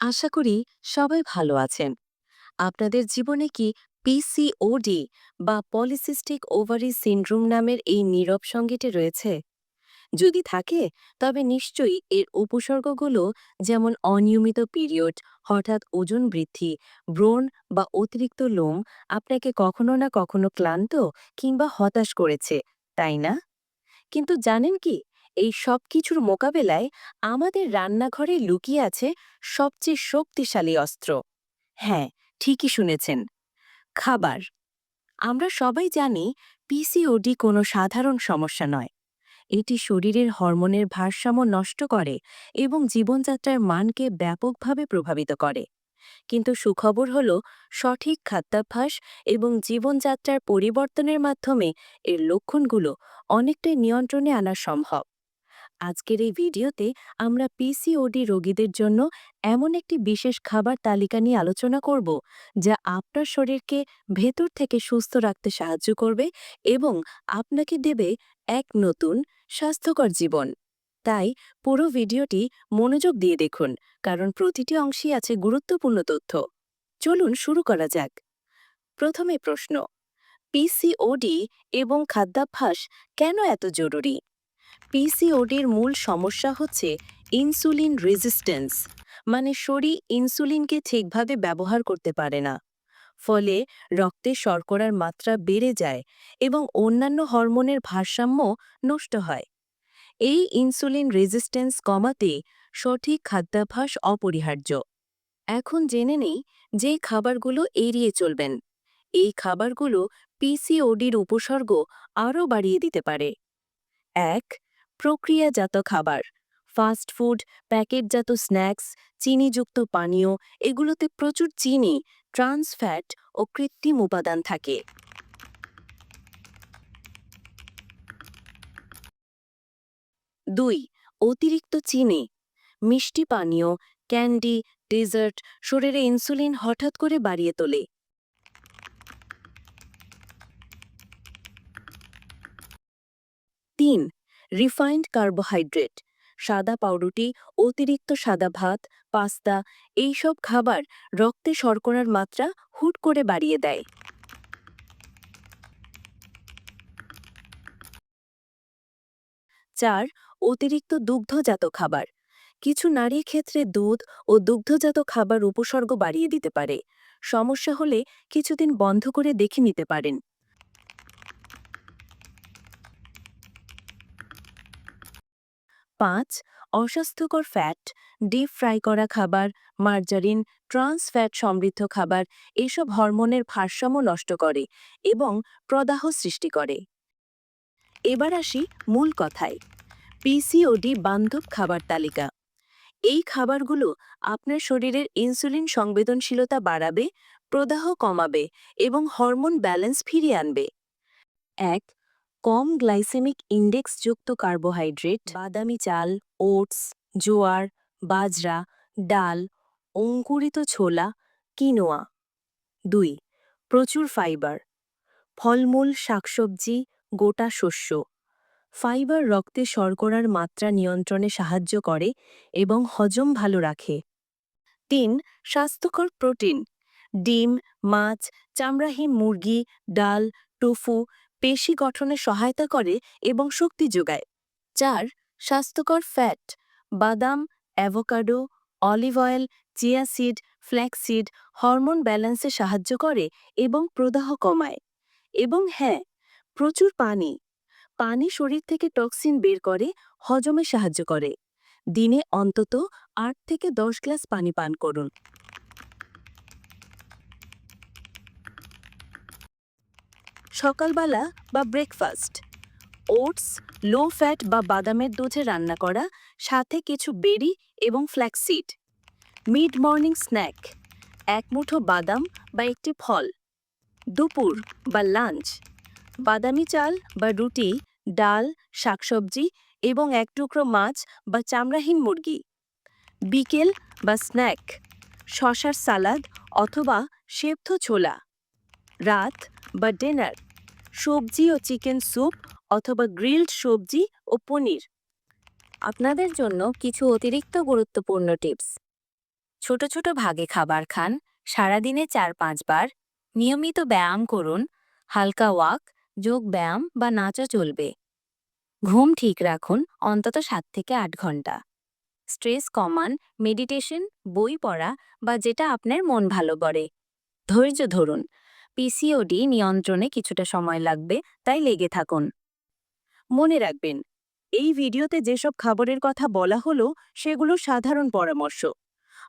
আশা করি সবাই ভালো আছেন। আপনাদের জীবনে কি পিসিওডি বা পলিসিস্টিক ওভারি সিন্ড্রোম নামের এই নীরব সঙ্গীটি রয়েছে? যদি থাকে, তবে নিশ্চয়ই এর উপসর্গগুলো যেমন অনিয়মিত পিরিয়ড, হঠাৎ ওজন বৃদ্ধি, ব্রণ বা অতিরিক্ত লোম আপনাকে কখনো না কখনো ক্লান্ত কিংবা হতাশ করেছে, তাই না? কিন্তু জানেন কি? এই সব কিছুর মোকাবেলায় আমাদের রান্নাঘরে লুকিয়ে আছে সবচেয়ে শক্তিশালী অস্ত্র। হ্যাঁ ঠিকই শুনেছেন। খাবার। আমরা সবাই জানি পিসিওডি কোনো সাধারণ সমস্যা নয়। এটি শরীরের হরমোনের ভারসাম্য নষ্ট করে এবং জীবনযাত্রার মানকে ব্যাপকভাবে প্রভাবিত করে। কিন্তু সুখবর হল সঠিক খাদ্যাভ্যাস এবং জীবনযাত্রার পরিবর্তনের মাধ্যমে এর লক্ষণগুলো অনেকটাই নিয়ন্ত্রণে আনা সম্ভব। আজকের এই ভিডিওতে আমরা পিসিওডি রোগীদের জন্য এমন একটি বিশেষ খাবার তালিকা নিয়ে আলোচনা করব, যা আপনার শরীরকে ভেতর থেকে সুস্থ রাখতে সাহায্য করবে এবং আপনাকে দেবে এক নতুন স্বাস্থ্যকর জীবন। তাই পুরো ভিডিওটি মনোযোগ দিয়ে দেখুন, কারণ প্রতিটি অংশেই আছে গুরুত্বপূর্ণ তথ্য। চলুন শুরু করা যাক। প্রথমে প্রশ্ন পিসিওডি এবং খাদ্যাভ্যাস কেন এত জরুরি? পিসিওডির মূল সমস্যা হচ্ছে ইনসুলিন রেজিস্ট্যান্স মানে শরীর ইনসুলিনকে ঠিকভাবে ব্যবহার করতে পারে না। ফলে রক্তে শর্করার মাত্রা বেড়ে যায় এবং অন্যান্য হরমোনের ভারসাম্য নষ্ট হয়। এই ইনসুলিন রেজিস্ট্যান্স কমাতে সঠিক খাদ্যাভ্যাস অপরিহার্য। এখন জেনে নেই যে খাবারগুলো এড়িয়ে চলবেন। এই খাবারগুলো পিসিওডির উপসর্গ আরও বাড়িয়ে দিতে পারে। এক প্রক্রিয়াজাত খাবার। ফাস্ট ফুড প্যাকেটজাত স্ন্যাক্স, চিনিযুক্ত পানীয়, এগুলোতে প্রচুর চিনি ট্রান্স ফ্যাট ও কৃত্রিম উপাদান থাকে। দুই, অতিরিক্ত চিনি। মিষ্টি পানীয়, ক্যান্ডি, ডেজার্ট শরীরে ইনসুলিন হঠাৎ করে বাড়িয়ে তোলে। তিন রিফাইন্ড কার্বোহাইড্রেট, সাদা পাউরুটি, অতিরিক্ত সাদা ভাত, পাস্তা, এইসব খাবার রক্তে শর্করার মাত্রা হুট করে বাড়িয়ে দেয়। চার, অতিরিক্ত দুগ্ধজাত খাবার। কিছু নারীর ক্ষেত্রে দুধ ও দুগ্ধজাত খাবার উপসর্গ বাড়িয়ে দিতে পারে। সমস্যা হলে কিছুদিন বন্ধ করে দেখে নিতে পারেন। পাঁচ, অস্বাস্থ্যকর ফ্যাট ডিপ ফ্রাই করা খাবার মার্জারিন ট্রান্স ফ্যাট সমৃদ্ধ খাবার, এসব হরমোনের ভারসাম্য নষ্ট করে এবং প্রদাহ সৃষ্টি করে। এবার আসি মূল কথায় পিসিওডি বান্ধব খাবার তালিকা। এই খাবারগুলো আপনার শরীরের ইনসুলিন সংবেদনশীলতা বাড়াবে, প্রদাহ কমাবে এবং হরমোন ব্যালেন্স ফিরিয়ে আনবে। এক কম গ্লাইসেমিক ইন্ডেক্সযুক্ত কার্বোহাইড্রেট, বাদামি চাল, ওটস, জোয়ার, বাজরা, ডাল, অঙ্কুরিত ছোলা, কিনোয়া। দুই, প্রচুর ফাইবার। ফলমূল, শাকসবজি, গোটা শস্য। ফাইবার রক্তে শর্করার মাত্রা নিয়ন্ত্রণে সাহায্য করে এবং হজম ভালো রাখে। তিন, স্বাস্থ্যকর প্রোটিন। ডিম, মাছ, চামড়াহীন মুরগি, ডাল, টোফু পেশি গঠনে সহায়তা করে এবং শক্তি যোগায়। চার, স্বাস্থ্যকর ফ্যাট বাদাম avocado olive oil chia seed flaxseed hormone ব্যালেন্সে সাহায্য করে এবং প্রদাহ কমায়। এবং হ্যাঁ প্রচুর পানি। পানি শরীর থেকে টক্সিন বের করে, হজমে সাহায্য করে। দিনে অন্তত আট থেকে দশ গ্লাস পানি পান করুন। সকালবেলা বা ব্রেকফাস্ট ওটস লো ফ্যাট বা বাদামের দুধে রান্না করা, সাথে কিছু বেরি এবং ফ্ল্যাক্সিড মিড মর্নিং স্ন্যাক এক মুঠো বাদাম বা একটি ফল, দুপুর বা লাঞ্চ বাদামি চাল বা রুটি, ডাল, শাকসবজি এবং এক টুকরো মাছ বা চামড়াহীন মুরগি, বিকেল বা স্ন্যাক শশার সালাদ অথবা সেদ্ধ ছোলা, রাত বা ডিনার সবজি ও চিকেন স্যুপ অথবা গ্রিলড সবজি ও পনির। আপনাদের জন্য কিছু অতিরিক্ত গুরুত্বপূর্ণ টিপস। ছোট ছোট ভাগে খাবার খান, সারাদিনে চার পাঁচবার নিয়মিত ব্যায়াম করুন, হালকা ওয়াক, যোগ ব্যায়াম বা নাচা চলবে। ঘুম ঠিক রাখুন অন্তত সাত থেকে আট ঘণ্টা। স্ট্রেস কমান, মেডিটেশন, বই পড়া বা যেটা আপনার মন ভালো করে। ধৈর্য ধরুন পিসিওডি নিয়ন্ত্রণে কিছুটা সময় লাগবে, তাই লেগে থাকুন। মনে রাখবেন, এই ভিডিওতে যেসব খাবারের কথা বলা হলো, সেগুলো সাধারণ পরামর্শ।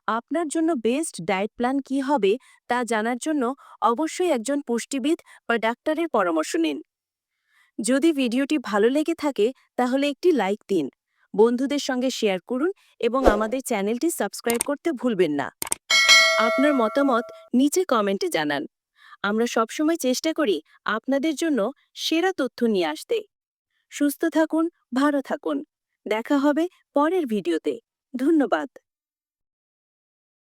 আপনার জন্য বেস্ট ডায়েট প্ল্যান কি হবে, তা জানার জন্য অবশ্যই একজন পুষ্টিবিদ বা ডাক্তারের পরামর্শ নিন। যদি ভিডিওটি ভালো লেগে থাকে, তাহলে একটি লাইক দিন, বন্ধুদের সঙ্গে শেয়ার করুন এবং আমাদের চ্যানেলটি সাবস্ক্রাইব করতে ভুলবেন না। আপনার মতামত নিচে কমেন্টে জানান। আমরা সবসময় চেষ্টা করি আপনাদের জন্য সেরা তথ্য নিয়ে আসতে। সুস্থ থাকুন, ভালো থাকুন। দেখা হবে পরের ভিডিওতে। ধন্যবাদ।